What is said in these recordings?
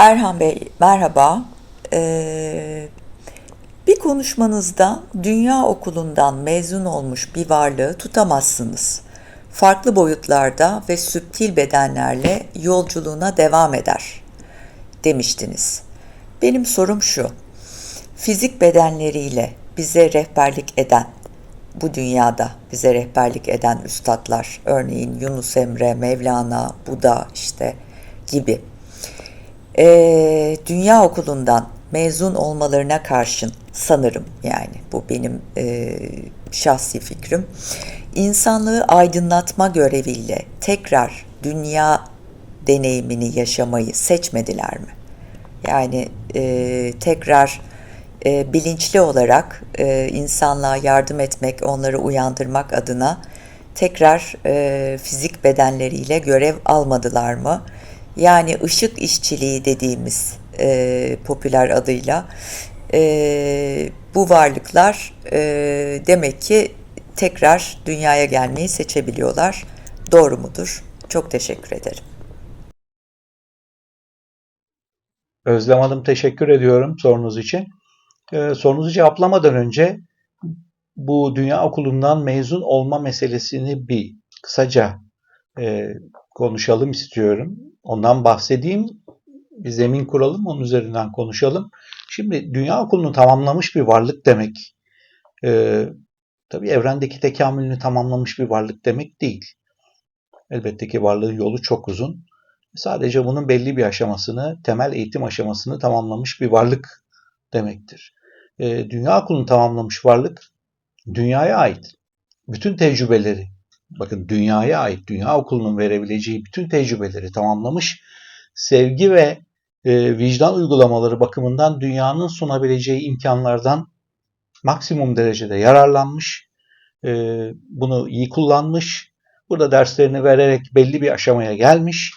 Erhan Bey merhaba. Ee, bir konuşmanızda dünya okulundan mezun olmuş bir varlığı tutamazsınız. Farklı boyutlarda ve süptil bedenlerle yolculuğuna devam eder demiştiniz. Benim sorum şu. Fizik bedenleriyle bize rehberlik eden, bu dünyada bize rehberlik eden üstadlar, örneğin Yunus Emre, Mevlana, Buda işte gibi ee, dünya okulundan mezun olmalarına karşın sanırım yani bu benim e, şahsi fikrim insanlığı aydınlatma göreviyle tekrar dünya deneyimini yaşamayı seçmediler mi? Yani e, tekrar e, bilinçli olarak e, insanlığa yardım etmek, onları uyandırmak adına tekrar e, fizik bedenleriyle görev almadılar mı? Yani ışık işçiliği dediğimiz e, popüler adıyla e, bu varlıklar e, demek ki tekrar dünyaya gelmeyi seçebiliyorlar. Doğru mudur? Çok teşekkür ederim. Özlem Hanım teşekkür ediyorum sorunuz için. Ee, sorunuzu cevaplamadan önce bu Dünya Okulu'ndan mezun olma meselesini bir kısaca e, konuşalım istiyorum. Ondan bahsedeyim. Bir zemin kuralım, onun üzerinden konuşalım. Şimdi Dünya Okulu'nu tamamlamış bir varlık demek. E, tabii evrendeki tekamülünü tamamlamış bir varlık demek değil. Elbette ki varlığın yolu çok uzun. Sadece bunun belli bir aşamasını, temel eğitim aşamasını tamamlamış bir varlık demektir. E, dünya okulunu tamamlamış varlık, dünyaya ait bütün tecrübeleri, bakın dünyaya ait, dünya okulunun verebileceği bütün tecrübeleri tamamlamış, sevgi ve e, vicdan uygulamaları bakımından dünyanın sunabileceği imkanlardan maksimum derecede yararlanmış, e, bunu iyi kullanmış, burada derslerini vererek belli bir aşamaya gelmiş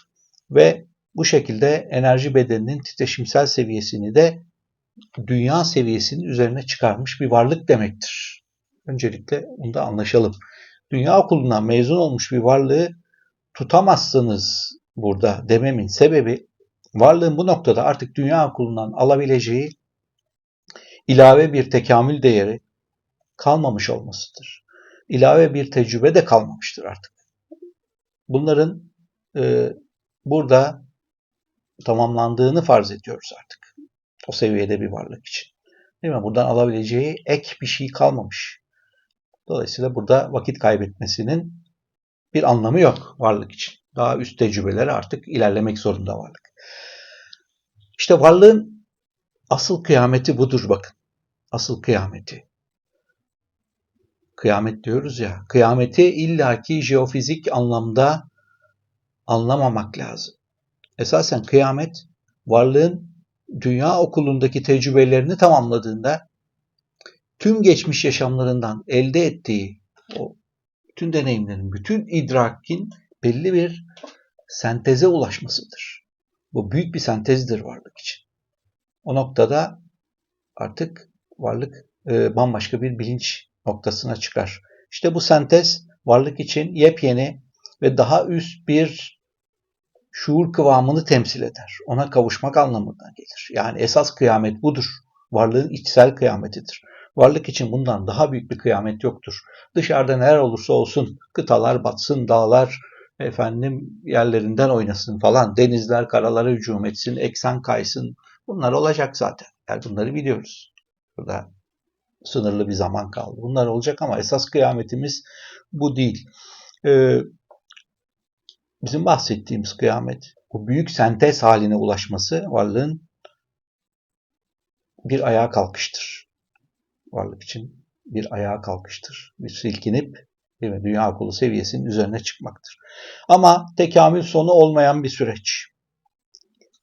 ve bu şekilde enerji bedeninin titreşimsel seviyesini de dünya seviyesinin üzerine çıkarmış bir varlık demektir. Öncelikle bunu da anlaşalım. Dünya okulundan mezun olmuş bir varlığı tutamazsınız burada dememin sebebi varlığın bu noktada artık dünya okulundan alabileceği ilave bir tekamül değeri kalmamış olmasıdır. İlave bir tecrübe de kalmamıştır artık. Bunların e, burada tamamlandığını farz ediyoruz artık. O seviyede bir varlık için. Değil mi? Buradan alabileceği ek bir şey kalmamış. Dolayısıyla burada vakit kaybetmesinin bir anlamı yok varlık için. Daha üst tecrübeleri artık ilerlemek zorunda varlık. İşte varlığın asıl kıyameti budur bakın. Asıl kıyameti. Kıyamet diyoruz ya. Kıyameti illaki jeofizik anlamda anlamamak lazım. Esasen kıyamet varlığın dünya okulundaki tecrübelerini tamamladığında tüm geçmiş yaşamlarından elde ettiği o bütün deneyimlerin, bütün idrakin belli bir senteze ulaşmasıdır. Bu büyük bir sentezdir varlık için. O noktada artık varlık e, bambaşka bir bilinç noktasına çıkar. İşte bu sentez varlık için yepyeni ve daha üst bir şuur kıvamını temsil eder. Ona kavuşmak anlamına gelir. Yani esas kıyamet budur. Varlığın içsel kıyametidir. Varlık için bundan daha büyük bir kıyamet yoktur. Dışarıda neler olursa olsun, kıtalar batsın, dağlar efendim yerlerinden oynasın falan, denizler karalara hücum etsin, eksen kaysın. Bunlar olacak zaten. Yani bunları biliyoruz. Burada sınırlı bir zaman kaldı. Bunlar olacak ama esas kıyametimiz bu değil. Ee, bizim bahsettiğimiz kıyamet, bu büyük sentez haline ulaşması varlığın bir ayağa kalkıştır. Varlık için bir ayağa kalkıştır. Bir silkinip değil mi, dünya akıllı seviyesinin üzerine çıkmaktır. Ama tekamül sonu olmayan bir süreç.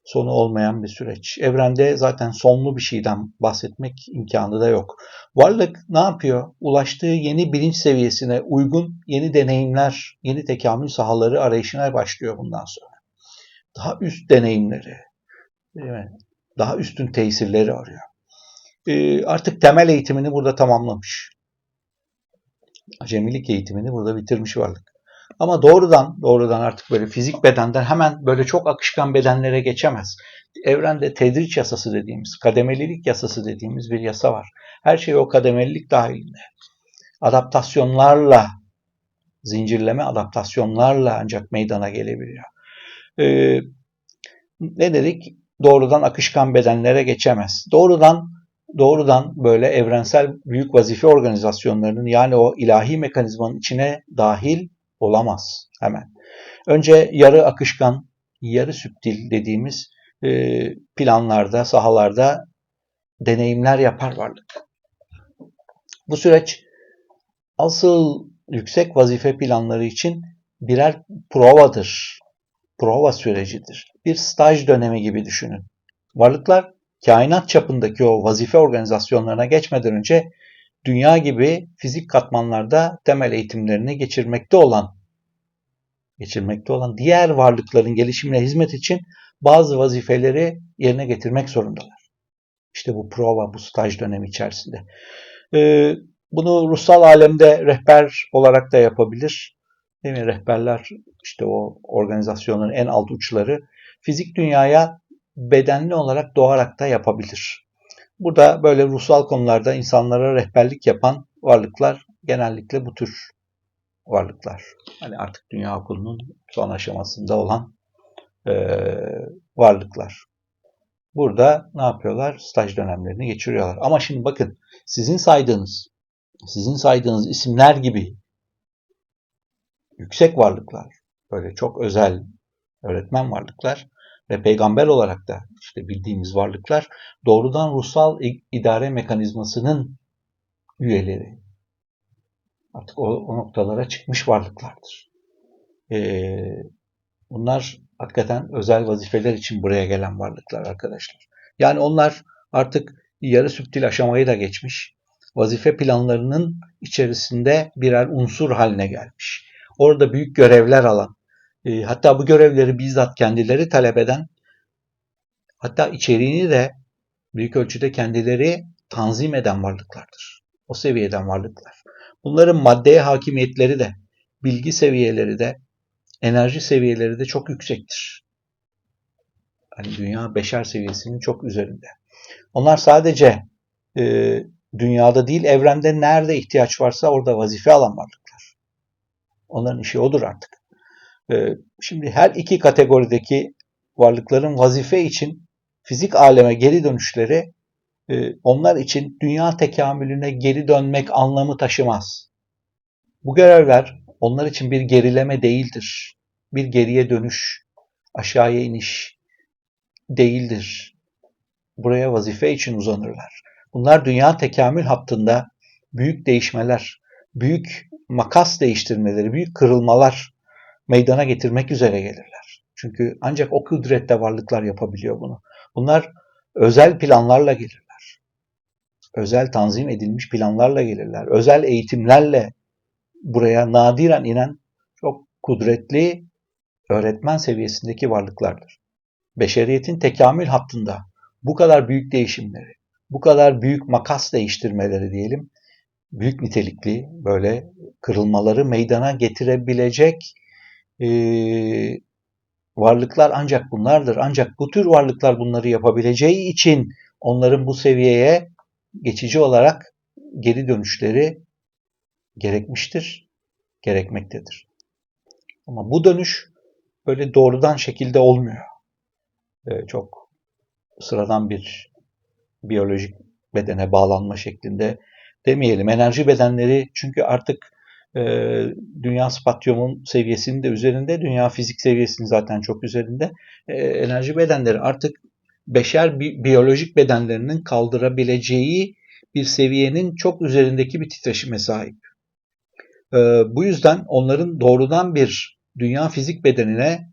Sonu olmayan bir süreç. Evrende zaten sonlu bir şeyden bahsetmek imkanı da yok. Varlık ne yapıyor? Ulaştığı yeni bilinç seviyesine uygun yeni deneyimler, yeni tekamül sahaları arayışına başlıyor bundan sonra. Daha üst deneyimleri, değil mi? daha üstün tesirleri arıyor. Ee, artık temel eğitimini burada tamamlamış. Acemilik eğitimini burada bitirmiş varlık. Ama doğrudan doğrudan artık böyle fizik bedenden hemen böyle çok akışkan bedenlere geçemez. Evrende tedriç yasası dediğimiz, kademelilik yasası dediğimiz bir yasa var. Her şey o kademelilik dahilinde. Adaptasyonlarla, zincirleme adaptasyonlarla ancak meydana gelebiliyor. Ee, ne dedik? Doğrudan akışkan bedenlere geçemez. Doğrudan doğrudan böyle evrensel büyük vazife organizasyonlarının yani o ilahi mekanizmanın içine dahil olamaz hemen. Önce yarı akışkan, yarı süptil dediğimiz e, planlarda, sahalarda deneyimler yapar varlık. Bu süreç asıl yüksek vazife planları için birer provadır. Prova sürecidir. Bir staj dönemi gibi düşünün. Varlıklar kainat çapındaki o vazife organizasyonlarına geçmeden önce dünya gibi fizik katmanlarda temel eğitimlerini geçirmekte olan geçirmekte olan diğer varlıkların gelişimine hizmet için bazı vazifeleri yerine getirmek zorundalar. İşte bu prova, bu staj dönemi içerisinde. Ee, bunu ruhsal alemde rehber olarak da yapabilir. Değil mi? Rehberler işte o organizasyonların en alt uçları fizik dünyaya bedenli olarak doğarak da yapabilir. Burada böyle ruhsal konularda insanlara rehberlik yapan varlıklar genellikle bu tür varlıklar. Hani artık dünya okulunun son aşamasında olan e, varlıklar. Burada ne yapıyorlar? Staj dönemlerini geçiriyorlar. Ama şimdi bakın sizin saydığınız sizin saydığınız isimler gibi yüksek varlıklar, böyle çok özel öğretmen varlıklar ve peygamber olarak da işte bildiğimiz varlıklar doğrudan ruhsal idare mekanizmasının üyeleri. Artık o, o noktalara çıkmış varlıklardır. Ee, bunlar hakikaten özel vazifeler için buraya gelen varlıklar arkadaşlar. Yani onlar artık yarı süptil aşamayı da geçmiş. Vazife planlarının içerisinde birer unsur haline gelmiş. Orada büyük görevler alan, e, hatta bu görevleri bizzat kendileri talep eden, hatta içeriğini de büyük ölçüde kendileri tanzim eden varlıklardır. O seviyeden varlıklar. Bunların maddeye hakimiyetleri de, bilgi seviyeleri de, enerji seviyeleri de çok yüksektir. Hani dünya beşer seviyesinin çok üzerinde. Onlar sadece e, dünyada değil evrende nerede ihtiyaç varsa orada vazife alan varlıklar. Onların işi odur artık. E, şimdi her iki kategorideki varlıkların vazife için fizik aleme geri dönüşleri e, onlar için dünya tekamülüne geri dönmek anlamı taşımaz. Bu görevler onlar için bir gerileme değildir. Bir geriye dönüş, aşağıya iniş değildir. Buraya vazife için uzanırlar. Bunlar dünya tekamül hattında büyük değişmeler, büyük makas değiştirmeleri, büyük kırılmalar meydana getirmek üzere gelirler. Çünkü ancak o kudrette varlıklar yapabiliyor bunu. Bunlar özel planlarla gelirler. Özel tanzim edilmiş planlarla gelirler. Özel eğitimlerle buraya nadiren inen çok kudretli öğretmen seviyesindeki varlıklardır. Beşeriyetin tekamül hattında bu kadar büyük değişimleri, bu kadar büyük makas değiştirmeleri diyelim, büyük nitelikli böyle kırılmaları meydana getirebilecek e, varlıklar ancak bunlardır. Ancak bu tür varlıklar bunları yapabileceği için onların bu seviyeye geçici olarak geri dönüşleri gerekmiştir, gerekmektedir. Ama bu dönüş böyle doğrudan şekilde olmuyor. Ee, çok sıradan bir biyolojik bedene bağlanma şeklinde demeyelim. Enerji bedenleri çünkü artık e, dünya spatyumun seviyesinin de üzerinde, dünya fizik seviyesinin zaten çok üzerinde. E, enerji bedenleri artık beşer bi biyolojik bedenlerinin kaldırabileceği bir seviyenin çok üzerindeki bir titreşime sahip. E, bu yüzden onların doğrudan bir dünya fizik bedenine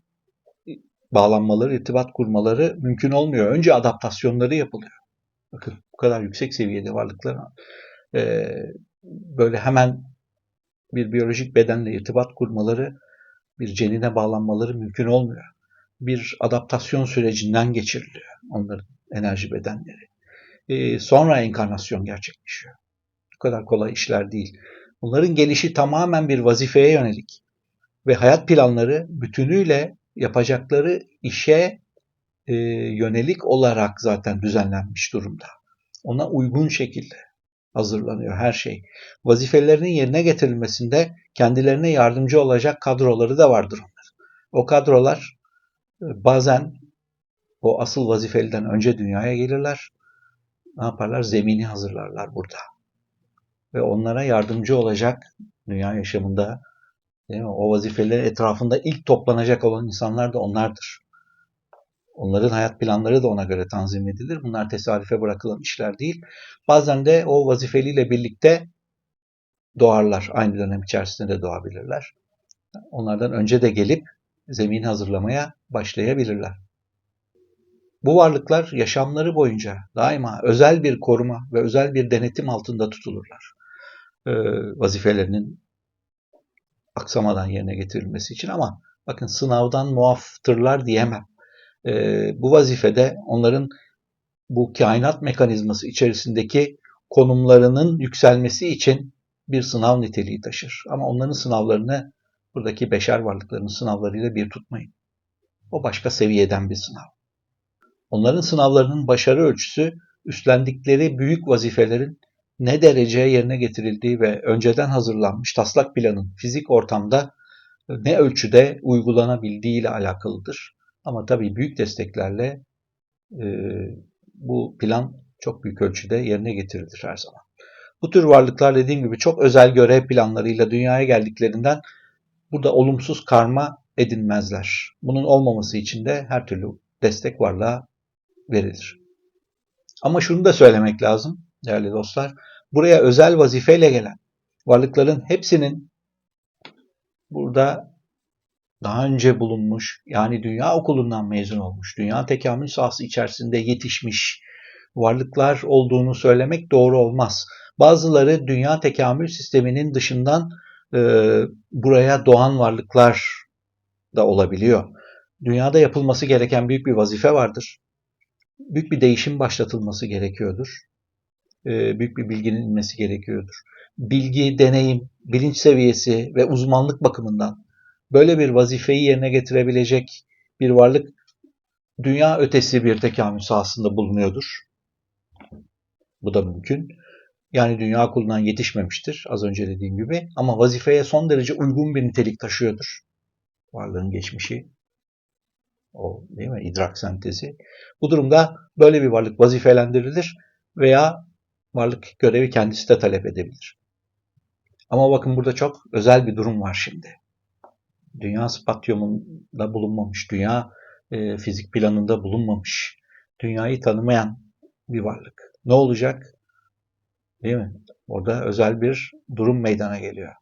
bağlanmaları, irtibat kurmaları mümkün olmuyor. Önce adaptasyonları yapılıyor. Bakın bu kadar yüksek seviyede varlıklar e, böyle hemen bir biyolojik bedenle irtibat kurmaları, bir cenine bağlanmaları mümkün olmuyor. Bir adaptasyon sürecinden geçiriliyor onların enerji bedenleri. E, sonra enkarnasyon gerçekleşiyor. Bu kadar kolay işler değil. Bunların gelişi tamamen bir vazifeye yönelik ve hayat planları bütünüyle yapacakları işe e, yönelik olarak zaten düzenlenmiş durumda. Ona uygun şekilde hazırlanıyor her şey. Vazifelerinin yerine getirilmesinde kendilerine yardımcı olacak kadroları da vardır onların. O kadrolar e, bazen o asıl vazifeliden önce dünyaya gelirler. Ne yaparlar? Zemini hazırlarlar burada. Ve onlara yardımcı olacak dünya yaşamında değil mi? o vazifelerin etrafında ilk toplanacak olan insanlar da onlardır. Onların hayat planları da ona göre tanzim edilir. Bunlar tesadüfe bırakılan işler değil. Bazen de o vazifeliyle birlikte doğarlar. Aynı dönem içerisinde de doğabilirler. Onlardan önce de gelip zemin hazırlamaya başlayabilirler. Bu varlıklar yaşamları boyunca daima özel bir koruma ve özel bir denetim altında tutulurlar. Ee, vazifelerinin aksamadan yerine getirilmesi için ama bakın sınavdan muaftırlar diyemem. Ee, bu vazifede onların bu kainat mekanizması içerisindeki konumlarının yükselmesi için bir sınav niteliği taşır. Ama onların sınavlarını buradaki beşer varlıkların sınavlarıyla bir tutmayın. O başka seviyeden bir sınav. Onların sınavlarının başarı ölçüsü üstlendikleri büyük vazifelerin ne derece yerine getirildiği ve önceden hazırlanmış taslak planın fizik ortamda ne ölçüde uygulanabildiği ile alakalıdır. Ama tabii büyük desteklerle e, bu plan çok büyük ölçüde yerine getirilir her zaman. Bu tür varlıklar dediğim gibi çok özel görev planlarıyla dünyaya geldiklerinden burada olumsuz karma edinmezler. Bunun olmaması için de her türlü destek varlığa verilir. Ama şunu da söylemek lazım değerli dostlar. Buraya özel vazifeyle gelen varlıkların hepsinin burada daha önce bulunmuş yani dünya okulundan mezun olmuş, dünya tekamül sahası içerisinde yetişmiş varlıklar olduğunu söylemek doğru olmaz. Bazıları dünya tekamül sisteminin dışından e, buraya doğan varlıklar da olabiliyor. Dünyada yapılması gereken büyük bir vazife vardır. Büyük bir değişim başlatılması gerekiyordur. E, büyük bir bilginin inmesi gerekiyordur. Bilgi, deneyim, bilinç seviyesi ve uzmanlık bakımından böyle bir vazifeyi yerine getirebilecek bir varlık dünya ötesi bir tekamül sahasında bulunuyordur. Bu da mümkün. Yani dünya okulundan yetişmemiştir az önce dediğim gibi ama vazifeye son derece uygun bir nitelik taşıyordur. Varlığın geçmişi, o değil mi? İdrak sentezi. Bu durumda böyle bir varlık vazifelendirilir veya varlık görevi kendisi de talep edebilir. Ama bakın burada çok özel bir durum var şimdi. Dünya spatyumunda bulunmamış, dünya e, fizik planında bulunmamış, dünyayı tanımayan bir varlık. Ne olacak? Değil mi? Orada özel bir durum meydana geliyor.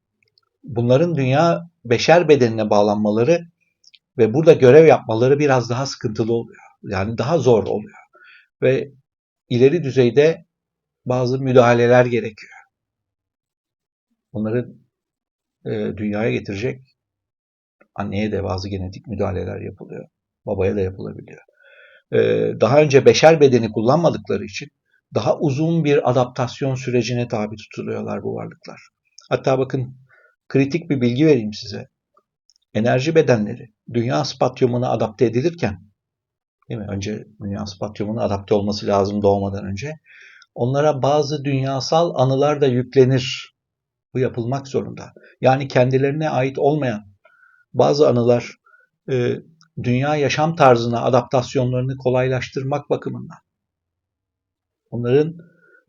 Bunların dünya beşer bedenine bağlanmaları ve burada görev yapmaları biraz daha sıkıntılı oluyor. Yani daha zor oluyor. Ve ileri düzeyde bazı müdahaleler gerekiyor. Onları e, dünyaya getirecek anneye de bazı genetik müdahaleler yapılıyor. Babaya da yapılabiliyor. E, daha önce beşer bedeni kullanmadıkları için daha uzun bir adaptasyon sürecine tabi tutuluyorlar bu varlıklar. Hatta bakın kritik bir bilgi vereyim size. Enerji bedenleri dünya spatyumuna adapte edilirken değil mi? Önce dünya spatyumuna adapte olması lazım doğmadan önce. Onlara bazı dünyasal anılar da yüklenir. Bu yapılmak zorunda. Yani kendilerine ait olmayan bazı anılar e, dünya yaşam tarzına adaptasyonlarını kolaylaştırmak bakımından onların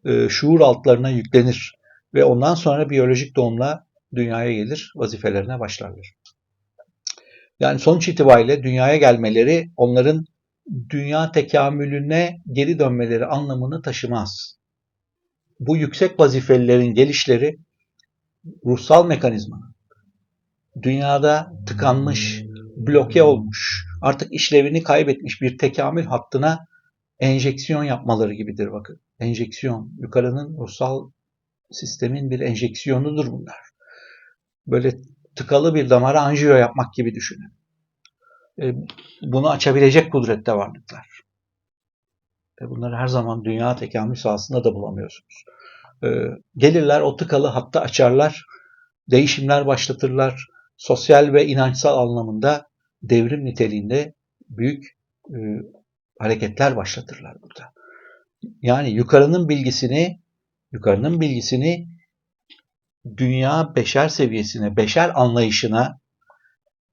e, şuur altlarına yüklenir ve ondan sonra biyolojik doğumla dünyaya gelir, vazifelerine başlarlar. Yani sonuç itibariyle dünyaya gelmeleri onların dünya tekamülüne geri dönmeleri anlamını taşımaz. Bu yüksek vazifelilerin gelişleri ruhsal mekanizmanın dünyada tıkanmış, bloke olmuş, artık işlevini kaybetmiş bir tekamül hattına enjeksiyon yapmaları gibidir bakın. Enjeksiyon, yukarının ruhsal sistemin bir enjeksiyonudur bunlar. Böyle tıkalı bir damara anjiyo yapmak gibi düşünün. E, bunu açabilecek kudrette varlıklar. E, bunları her zaman dünya tekamül sahasında da bulamıyorsunuz. E, gelirler o tıkalı hatta açarlar, değişimler başlatırlar, sosyal ve inançsal anlamında devrim niteliğinde büyük e, hareketler başlatırlar burada. Yani yukarının bilgisini yukarının bilgisini dünya beşer seviyesine, beşer anlayışına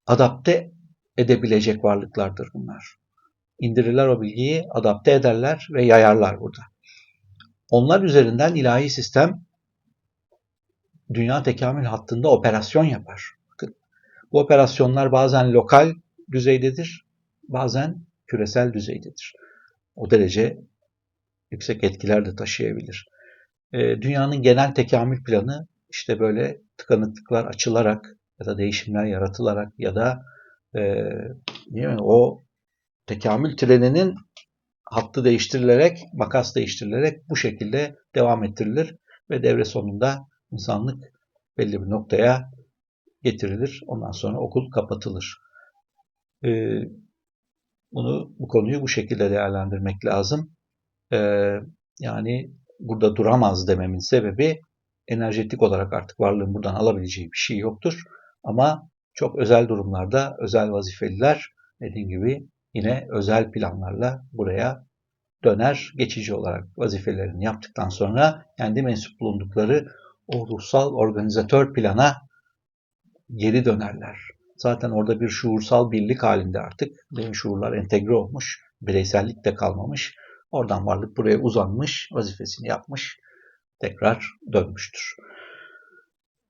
adapte edebilecek varlıklardır bunlar. İndirirler o bilgiyi, adapte ederler ve yayarlar burada. Onlar üzerinden ilahi sistem dünya tekamül hattında operasyon yapar. Bu operasyonlar bazen lokal düzeydedir, bazen küresel düzeydedir. O derece yüksek etkiler de taşıyabilir. E, dünyanın genel tekamül planı işte böyle tıkanıklıklar açılarak ya da değişimler yaratılarak ya da e, değil mi, o tekamül treninin hattı değiştirilerek, makas değiştirilerek bu şekilde devam ettirilir ve devre sonunda insanlık belli bir noktaya getirilir. Ondan sonra okul kapatılır. Ee, bunu bu konuyu bu şekilde değerlendirmek lazım. Ee, yani burada duramaz dememin sebebi enerjetik olarak artık varlığın buradan alabileceği bir şey yoktur. Ama çok özel durumlarda özel vazifeliler dediğim gibi yine özel planlarla buraya döner. Geçici olarak vazifelerini yaptıktan sonra kendi mensup bulundukları o ruhsal organizatör plana geri dönerler. Zaten orada bir şuursal birlik halinde artık. Benim şuurlar entegre olmuş. Bireysellik de kalmamış. Oradan varlık buraya uzanmış, vazifesini yapmış, tekrar dönmüştür.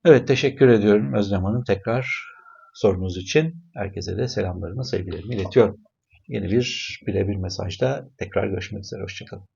Evet teşekkür ediyorum Özlem Hanım tekrar sorunuz için. Herkese de selamlarımı, sevgilerimi iletiyorum. Yeni bir birebir mesajda tekrar görüşmek üzere. Hoşçakalın.